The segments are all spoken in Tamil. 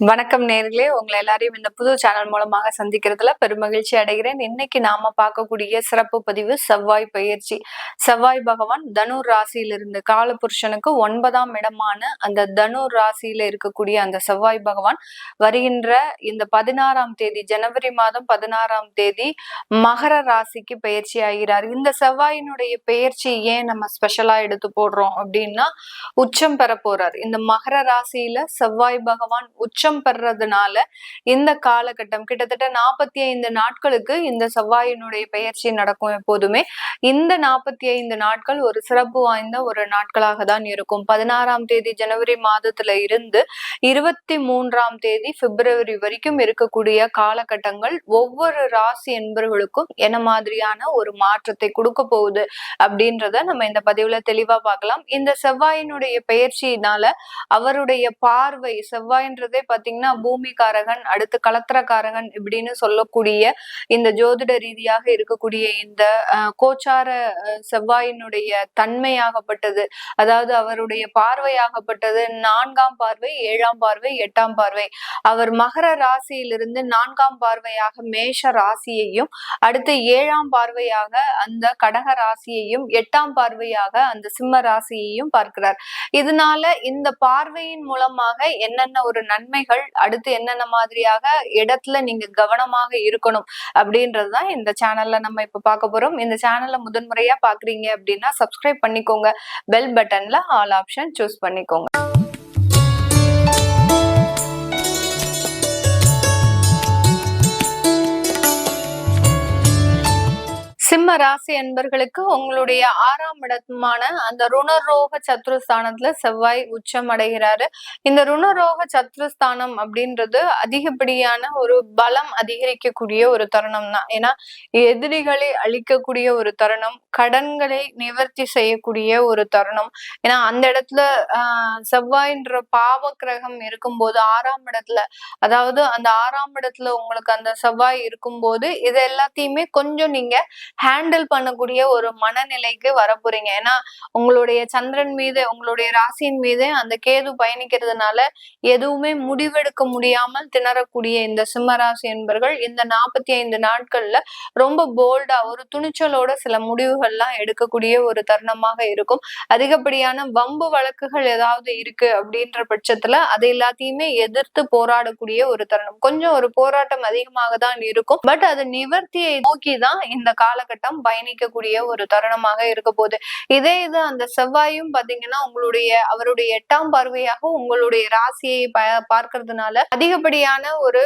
வணக்கம் நேர்களே. உங்களை எல்லாரையும் இந்த புது சேனல் மூலமாக சந்திக்கிறதுல பெருமகிழ்ச்சி அடைகிறேன். இன்னைக்கு நாம பார்க்கக்கூடிய சிறப்பு பதிவு செவ்வாய் பயிற்சி. செவ்வாய் பகவான் தனுர் ராசியிலிருந்து காலபுருஷனுக்கு ஒன்பதாம் இடமான அந்த தனுர் ராசியில இருக்கக்கூடிய அந்த செவ்வாய் பகவான் வருகின்ற இந்த பதினாறாம் தேதி ஜனவரி மாதம் பதினாறாம் தேதி மகர ராசிக்கு பயிற்சி ஆகிறார். இந்த செவ்வாயினுடைய பயிற்சி ஏன் நம்ம ஸ்பெஷலா எடுத்து போடுறோம் அப்படின்னா உச்சம் பெற போறார் இந்த மகர ராசியில செவ்வாய் பகவான் உச்சம் பெறதுனால இந்த காலகட்டம் கிட்டத்தட்ட நாற்பத்தி ஐந்து நாட்களுக்கு இந்த செவ்வாயினுடைய பயிற்சி நடக்கும் எப்போதுமே. இந்த நாற்பத்தி ஐந்து நாட்கள் ஒரு சிறப்பு வாய்ந்த ஒரு நாட்களாக தான் இருக்கும். பதினாறாம் தேதி ஜனவரி மாதத்துல இருந்து இருபத்தி மூன்றாம் தேதி பிப்ரவரி வரைக்கும் இருக்கக்கூடிய காலகட்டங்கள் ஒவ்வொரு ராசி என்பவர்களுக்கும் என்ன மாதிரியான ஒரு மாற்றத்தை கொடுக்க போகுது அப்படின்றத நம்ம இந்த பதிவுல தெளிவா பார்க்கலாம். இந்த செவ்வாயினுடைய பயிற்சியினால அவருடைய பார்வை செவ்வாயின்றதே பாத்தீங்கன்னா பூமிகாரகன் அடுத்து கலத்திரக்காரகன் இப்படின்னு சொல்லக்கூடிய இந்த ஜோதிட ரீதியாக இருக்கக்கூடிய இந்த கோச்சார செவ்வாயினுடைய தன்மையாகப்பட்டது. அதாவது அவருடைய பார்வையாகப்பட்டது நான்காம் பார்வை ஏழாம் பார்வை எட்டாம் பார்வை. அவர் மகர ராசியிலிருந்து நான்காம் பார்வையாக மேஷ ராசியையும் அடுத்து ஏழாம் பார்வையாக அந்த கடக ராசியையும் எட்டாம் பார்வையாக அந்த சிம்ம ராசியையும் பார்க்கிறார். இதனால இந்த பார்வையின் மூலமாக என்னென்ன ஒரு நன்மை நன்மைகள் அடுத்து என்னென்ன மாதிரியாக இடத்துல நீங்க கவனமாக இருக்கணும் அப்படின்றதுதான் இந்த சேனல்ல நம்ம இப்ப பார்க்க போறோம். இந்த சேனல்ல முதன்முறையா பாக்குறீங்க அப்படின்னா சப்ஸ்கிரைப் பண்ணிக்கோங்க. பெல் பட்டன்ல ஆல் ஆப்ஷன் சூஸ் பண்ணிக்கோங்க. சிம்ம ராசி என்பர்களுக்கு உங்களுடைய ஆறாம் இடமான அந்த ருணரோக சத்ருஸ்தானத்துல செவ்வாய் உச்சம் அடைகிறாரு. இந்த ருணரோக சத்ருஸ்தானம் அப்படின்றது அதிகப்படியான ஒரு பலம் அதிகரிக்கக்கூடிய ஒரு தருணம் தான். ஏன்னா எதிரிகளை அழிக்கக்கூடிய ஒரு தருணம் கடன்களை நிவர்த்தி செய்யக்கூடிய ஒரு தருணம். ஏன்னா அந்த இடத்துல ஆஹ் செவ்வாய்ன்ற பாவ கிரகம் இருக்கும்போது ஆறாம் இடத்துல அதாவது அந்த ஆறாம் இடத்துல உங்களுக்கு அந்த செவ்வாய் இருக்கும்போது இது எல்லாத்தையுமே கொஞ்சம் நீங்க ஹேண்டில் பண்ணக்கூடிய ஒரு மனநிலைக்கு வர போறீங்க ஏன்னா உங்களுடைய சந்திரன் மீது உங்களுடைய ராசியின் மீது அந்த கேது பயணிக்கிறதுனால எதுவுமே முடிவெடுக்க முடியாமல் திணறக்கூடிய இந்த சிம்மராசி என்பர்கள் இந்த நாற்பத்தி ஐந்து நாட்கள்ல ரொம்ப போல்டா ஒரு துணிச்சலோட சில முடிவுகள்லாம் எடுக்கக்கூடிய ஒரு தருணமாக இருக்கும். அதிகப்படியான வம்பு வழக்குகள் ஏதாவது இருக்கு அப்படின்ற பட்சத்துல அது எல்லாத்தையுமே எதிர்த்து போராடக்கூடிய ஒரு தருணம். கொஞ்சம் ஒரு போராட்டம் அதிகமாக தான் இருக்கும். பட் அது நிவர்த்தியை நோக்கி தான் இந்த காலகட்டம் பயணிக்கக்கூடிய ஒரு தருணமாக இருக்க போகுது. இதே இது அந்த செவ்வாயும் பாத்தீங்கன்னா உங்களுடைய அவருடைய எட்டாம் பார்வையாக உங்களுடைய ராசியை பார்க்கறதுனால அதிகப்படியான ஒரு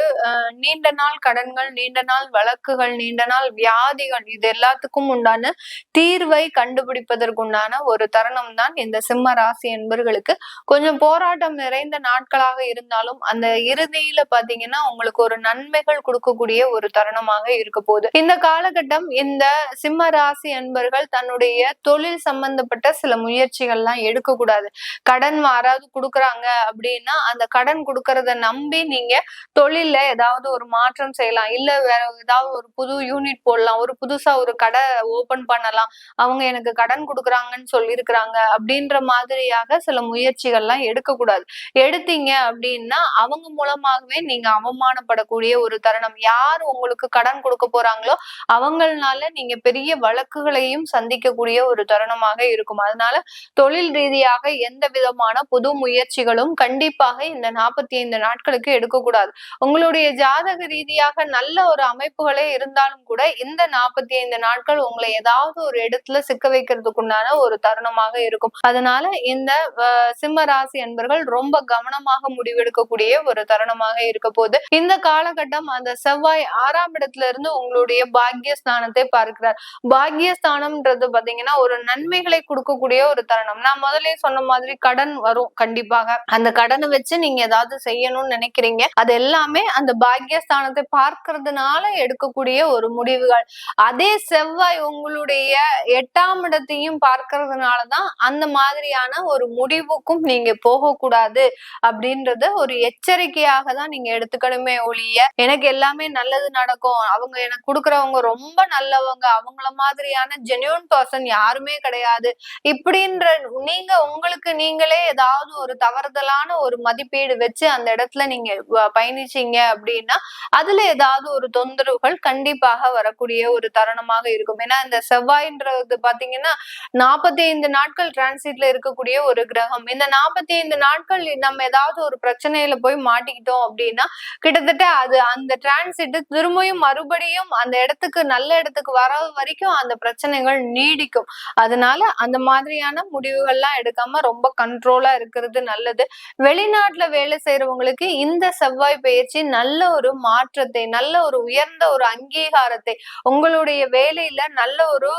நீண்ட நாள் கடன்கள் நீண்ட நாள் வழக்குகள் நீண்ட நாள் வியாதிகள் இது எல்லாத்துக்கும் உண்டான தீர்வை கண்டுபிடிப்பதற்குண்டான ஒரு தருணம் தான் இந்த சிம்ம ராசி என்பர்களுக்கு. கொஞ்சம் போராட்டம் நிறைந்த நாட்களாக இருந்தாலும் அந்த இறுதியில பாத்தீங்கன்னா உங்களுக்கு ஒரு நன்மைகள் கொடுக்கக்கூடிய ஒரு தருணமாக இருக்க போகுது. இந்த காலகட்டம் இந்த சிம்ம ராசி அன்பர்கள் தன்னுடைய தொழில் சம்பந்தப்பட்ட சில முயற்சிகள்லாம் எடுக்க கூடாது கடன் யாராவது கொடுக்குறாங்க அப்படின்னா அந்த கடன் கொடுக்கறத நம்பி நீங்க தொழில்ல ஏதாவது ஒரு மாற்றம் செய்யலாம். இல்ல வேற ஏதாவது ஒரு புது யூனிட் போடலாம். ஒரு புதுசா ஒரு கடை ஓபன் பண்ணலாம். அவங்க எனக்கு கடன் கொடுக்குறாங்கன்னு சொல்லியிருக்கிறாங்க அப்படின்ற மாதிரியாக சில முயற்சிகள்லாம் எடுக்கக்கூடாது. எடுத்தீங்க அப்படின்னா அவங்க மூலமாகவே நீங்க அவமானப்படக்கூடிய ஒரு தருணம். யார் உங்களுக்கு கடன் கொடுக்க போறாங்களோ அவங்களால நீங்க பெரிய வழக்குகளையும் சந்திக்கக்கூடிய ஒரு தருணமாக இருக்கும். அதனால தொழில் ரீதியாக எந்த விதமான புது முயற்சிகளும் கண்டிப்பாக இந்த நாற்பத்தி ஐந்து நாட்களுக்கு எடுக்கக்கூடாது. உங்களுடைய ஜாதக ரீதியாக நல்ல ஒரு அமைப்புகளே இருந்தாலும் கூட இந்த நாற்பத்தி ஐந்து நாட்கள் உங்களை ஏதாவது ஒரு இடத்துல சிக்க வைக்கிறதுக்குண்டான ஒரு தருணமாக இருக்கும். அதனால இந்த சிம்ம ராசி என்பர்கள் ரொம்ப கவனமாக முடிவெடுக்கக்கூடிய ஒரு தருணமாக இருக்க போது இந்த காலகட்டம் அந்த செவ்வாய் ஆறாம் இடத்துல இருந்து உங்களுடைய பாக்கிய ஸ்தானத்தை பார்க்கிறார். பாக்கியஸ்தானம்ன்றது பாத்தீங்கன்னா ஒரு நன்மைகளை கொடுக்கக்கூடிய ஒரு தருணம். நான் முதலே சொன்ன மாதிரி கடன் வரும் கண்டிப்பாக. அந்த கடனை வச்சு நீங்க ஏதாவது செய்யணும்னு நினைக்கிறீங்க. அது எல்லாமே அந்த பாக்கியஸ்தானத்தை பார்க்கறதுனால எடுக்கக்கூடிய ஒரு முடிவுகள். அதே செவ்வாய் உங்களுடைய எட்டாம் இடத்தையும் பார்க்கறதுனாலதான் அந்த மாதிரியான ஒரு முடிவுக்கும் நீங்க போகக்கூடாது அப்படின்றத ஒரு எச்சரிக்கையாக தான் நீங்க எடுத்துக்கணுமே ஒழிய எனக்கு எல்லாமே நல்லது நடக்கும். அவங்க எனக்கு கொடுக்கறவங்க ரொம்ப நல்லவங்க. அவங்கள மாதிரியான ஜென்யூன் பர்சன் யாருமே கிடையாது. இப்படின்ற நீங்க உங்களுக்கு நீங்களே ஏதாவது ஒரு தவறுதலான ஒரு மதிப்பீடு வச்சு அந்த இடத்துல நீங்க பயணிச்சீங்க அப்படின்னா அதுல ஏதாவது ஒரு தொந்தரவுகள் கண்டிப்பாக வரக்கூடிய ஒரு தருணமாக இருக்கும். ஏன்னா இந்த செவ்வாய்ன்றது பாத்தீங்கன்னா நாற்பத்தி ஐந்து நாட்கள் டிரான்சிட்ல இருக்கக்கூடிய ஒரு கிரகம். இந்த நாற்பத்தி ஐந்து நாட்கள் நம்ம ஏதாவது ஒரு பிரச்சனையில போய் மாட்டிக்கிட்டோம் அப்படின்னா கிட்டத்தட்ட அது அந்த டிரான்சிட் திரும்பியும் மறுபடியும் அந்த இடத்துக்கு நல்ல இடத்துக்கு வர வரைக்கும் அந்த பிரச்சனைகள் நீடிக்கும். அதனால அந்த மாதிரியான முடிவுகள்லாம் எடுக்காம ரொம்ப கண்ட்ரோலா இருக்கிறது நல்லது. வெளிநாட்டுல வேலை செய்யறவங்களுக்கு இந்த செவ்வாய் பயிற்சி நல்ல ஒரு மாற்றத்தை நல்ல ஒரு உயர்ந்த ஒரு அங்கீகாரத்தை உங்களுடைய வேலையில நல்ல ஒரு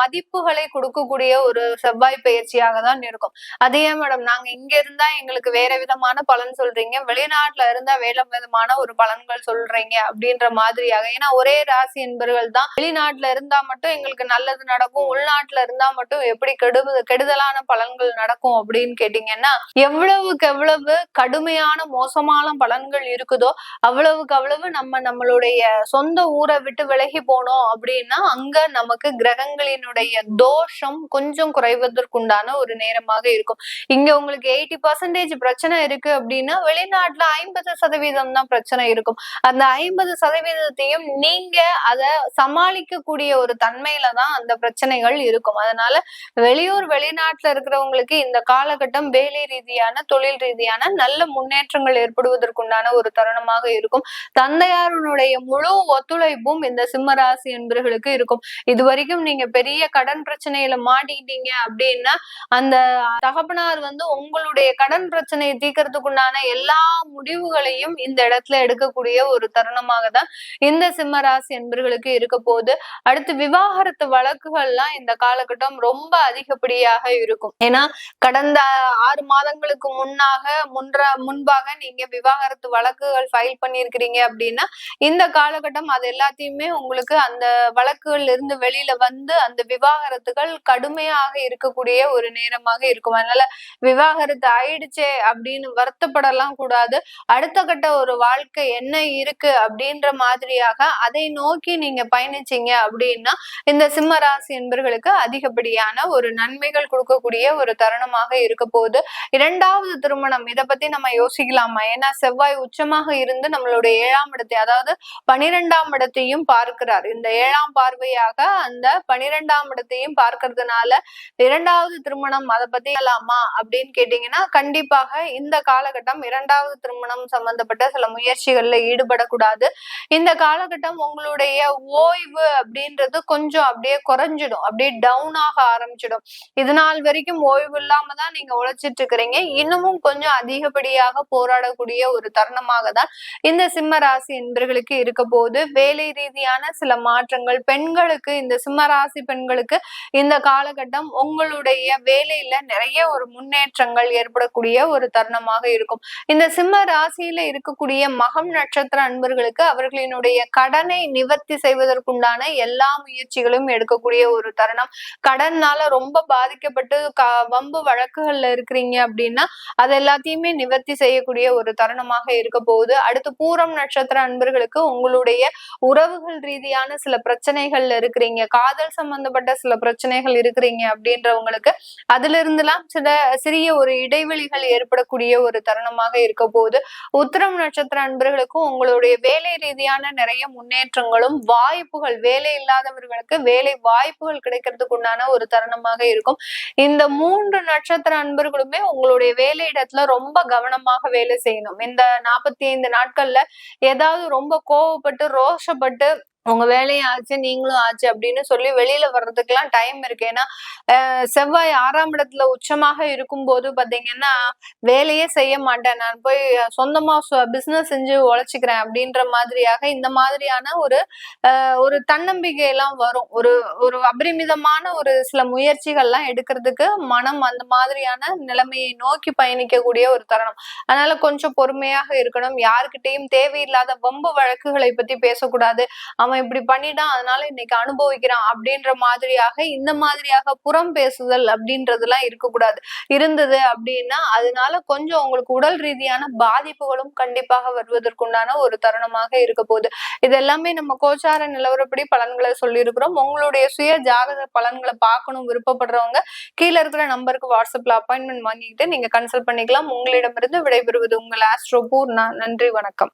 மதிப்புகளை கொடுக்கக்கூடிய ஒரு செவ்வாய் பயிற்சியாக தான் இருக்கும். அதே மேடம் நாங்க இங்க இருந்தா எங்களுக்கு வேற விதமான பலன் சொல்றீங்க. வெளிநாட்டுல இருந்தா வேற விதமான ஒரு பலன்கள் சொல்றீங்க அப்படின்ற மாதிரியாக. ஏன்னா ஒரே ராசி என்பர்கள் தான் வெளிநாட்டுல இருந்தா மட்டும் எங்களுக்கு நல்லது நடக்கும் உள்நாட்டுல இருந்தா மட்டும் எப்படி கெடு கெடுதலான பலன்கள் நடக்கும் அப்படின்னு கேட்டீங்கன்னா எவ்வளவுக்கு எவ்வளவு கடுமையான மோசமான பலன்கள் இருக்குதோ அவ்வளவுக்கு அவ்வளவு நம்ம நம்மளுடைய சொந்த ஊரை விட்டு விலகி போனோம் அப்படின்னா அங்க நமக்கு கிரகங்களினுடைய தோஷம் கொஞ்சம் குறைவதற்குண்டான ஒரு நேரமாக இருக்கும். இங்க உங்களுக்கு எயிட்டி பர்சன்டேஜ் பிரச்சனை இருக்கு அப்படின்னா வெளிநாட்டுல ஐம்பது சதவீதம் தான் பிரச்சனை இருக்கும். அந்த ஐம்பது சதவீதத்தையும் நீங்க அதை இருக்கக்கூடிய ஒரு தன்மையில தான் அந்த பிரச்சனைகள் இருக்கும். அதனால வெளியூர் வெளிநாட்டுல இருக்கிறவங்களுக்கு இந்த காலகட்டம் வேலை ரீதியான தொழில் ரீதியான நல்ல முன்னேற்றங்கள் ஏற்படுவதற்குண்டான ஒரு தருணமாக இருக்கும். தந்தையாருடைய முழு ஒத்துழைப்பும் இந்த சிம்மராசி என்பர்களுக்கு இருக்கும். இது வரைக்கும் நீங்க பெரிய கடன் பிரச்சனையில மாட்டிக்கிட்டீங்க அப்படின்னா அந்த தகப்பனார் வந்து உங்களுடைய கடன் பிரச்சனையை தீர்க்கறதுக்குண்டான எல்லா முடிவுகளையும் இந்த இடத்துல எடுக்கக்கூடிய ஒரு தருணமாக தான் இந்த சிம்மராசி என்பர்களுக்கு இருக்க போகுது. அடுத்து விவாகரத்து வழக்குகள்லாம் இந்த காலகட்டம் ரொம்ப அதிகப்படியாக இருக்கும். ஏன்னா கடந்த ஆறு மாதங்களுக்கு முன்னாக முன்ற முன்பாக நீங்க விவாகரத்து வழக்குகள் ஃபைல் பண்ணியிருக்கிறீங்க அப்படின்னா இந்த காலகட்டம் அது எல்லாத்தையுமே உங்களுக்கு அந்த வழக்குகள் இருந்து வெளியில வந்து அந்த விவாகரத்துகள் கடுமையாக இருக்கக்கூடிய ஒரு நேரமாக இருக்கும். அதனால விவாகரத்து ஆயிடுச்சே அப்படின்னு வருத்தப்படலாம் கூடாது. அடுத்த கட்ட ஒரு வாழ்க்கை என்ன இருக்கு அப்படின்ற மாதிரியாக அதை நோக்கி நீங்க பயணிச்சீங்க அப்படின்னு இந்த சிம்ம ராசி என்பர்களுக்கு அதிகப்படியான ஒரு நன்மைகள் கொடுக்கக்கூடிய ஒரு தருணமாக இருக்க போகுது. இரண்டாவது திருமணம் இதை பத்தி நம்ம யோசிக்கலாமா? ஏன்னா செவ்வாய் உச்சமாக இருந்து நம்மளுடைய ஏழாம் இடத்தை அதாவது பனிரெண்டாம் இடத்தையும் பார்க்கிறார். இந்த ஏழாம் பார்வையாக அந்த பனிரெண்டாம் இடத்தையும் பார்க்கறதுனால இரண்டாவது திருமணம் அதை பத்தி இல்லாமா அப்படின்னு கேட்டீங்கன்னா கண்டிப்பாக இந்த காலகட்டம் இரண்டாவது திருமணம் சம்பந்தப்பட்ட சில முயற்சிகள்ல ஈடுபடக்கூடாது. இந்த காலகட்டம் உங்களுடைய ஓய்வு அப்படின்னு அப்படின்றது கொஞ்சம் அப்படியே குறைஞ்சிடும். அப்படியே டவுன் ஆக ஆரம்பிச்சிடும். இது நாள் வரைக்கும் ஓய்வு இல்லாம தான் நீங்க உழைச்சிட்டு இருக்கிறீங்க. இன்னமும் கொஞ்சம் அதிகப்படியாக போராடக்கூடிய ஒரு தருணமாக தான் இந்த சிம்ம ராசி என்பர்களுக்கு இருக்க போது வேலை ரீதியான சில மாற்றங்கள் பெண்களுக்கு இந்த சிம்ம ராசி பெண்களுக்கு இந்த காலகட்டம் உங்களுடைய வேலையில நிறைய ஒரு முன்னேற்றங்கள் ஏற்படக்கூடிய ஒரு தருணமாக இருக்கும். இந்த சிம்ம ராசியில இருக்கக்கூடிய மகம் நட்சத்திர அன்பர்களுக்கு அவர்களினுடைய கடனை நிவர்த்தி செய்வதற்குண்டான எல்லா எல்லா முயற்சிகளும் எடுக்கக்கூடிய ஒரு தருணம். கடன்னால ரொம்ப பாதிக்கப்பட்டு வம்பு வழக்குகள்ல இருக்கிறீங்க அப்படின்னா அது எல்லாத்தையுமே நிவர்த்தி செய்யக்கூடிய ஒரு தருணமாக இருக்க போகுது. அடுத்து பூரம் நட்சத்திர அன்பர்களுக்கு உங்களுடைய உறவுகள் ரீதியான சில பிரச்சனைகள்ல இருக்கிறீங்க. காதல் சம்பந்தப்பட்ட சில பிரச்சனைகள் இருக்கிறீங்க அப்படின்றவங்களுக்கு அதுல இருந்துலாம் சில சிறிய ஒரு இடைவெளிகள் ஏற்படக்கூடிய ஒரு தருணமாக இருக்க போகுது. உத்தரம் நட்சத்திர அன்பர்களுக்கும் உங்களுடைய வேலை ரீதியான நிறைய முன்னேற்றங்களும் வாய்ப்புகள் வேலையில் இல்லாதவர்களுக்கு வேலை வாய்ப்புகள் கிடைக்கிறதுக்கு உண்டான ஒரு தருணமாக இருக்கும். இந்த மூன்று நட்சத்திர அன்பர்களுமே உங்களுடைய வேலை இடத்துல ரொம்ப கவனமாக வேலை செய்யணும். இந்த நாற்பத்தி ஐந்து நாட்கள்ல ஏதாவது ரொம்ப கோவப்பட்டு ரோஷப்பட்டு உங்க வேலையும் ஆச்சு நீங்களும் ஆச்சு அப்படின்னு சொல்லி வெளியில வர்றதுக்கெல்லாம் டைம் இருக்கு. ஏன்னா செவ்வாய் ஆறாம் இடத்துல உச்சமாக இருக்கும் போது பாத்தீங்கன்னா வேலையே செய்ய மாட்டேன். நான் போய் சொந்தமா பிசினஸ் செஞ்சு உழைச்சிக்கிறேன் அப்படின்ற மாதிரியாக இந்த மாதிரியான ஒரு ஒரு தன்னம்பிக்கை எல்லாம் வரும். ஒரு ஒரு அபரிமிதமான ஒரு சில முயற்சிகள்லாம் எடுக்கிறதுக்கு மனம் அந்த மாதிரியான நிலைமையை நோக்கி பயணிக்கக்கூடிய ஒரு தருணம். அதனால கொஞ்சம் பொறுமையாக இருக்கணும். யாருக்கிட்டையும் தேவையில்லாத வம்பு வழக்குகளை பத்தி பேசக்கூடாது. அவன் அவன் இப்படி பண்ணிட்டான் அதனால இன்னைக்கு அனுபவிக்கிறான் அப்படின்ற மாதிரியாக இந்த மாதிரியாக புறம் பேசுதல் அப்படின்றதெல்லாம் இருக்கக்கூடாது. இருந்தது அப்படின்னா அதனால கொஞ்சம் உங்களுக்கு உடல் ரீதியான பாதிப்புகளும் கண்டிப்பாக வருவதற்குண்டான ஒரு தருணமாக இருக்க போகுது. இது எல்லாமே நம்ம கோச்சார நிலவரப்படி பலன்களை சொல்லியிருக்கிறோம். உங்களுடைய சுய ஜாதக பலன்களை பார்க்கணும் விருப்பப்படுறவங்க கீழே இருக்கிற நம்பருக்கு வாட்ஸ்அப்ல அப்பாயின்மெண்ட் வாங்கிக்கிட்டு நீங்க கன்சல்ட் பண்ணிக்கலாம். உங்களிடமிருந்து விடைபெறுவது உங்கள் ஆஸ்ட்ரோ பூர்ணா. நன்றி வணக்கம்.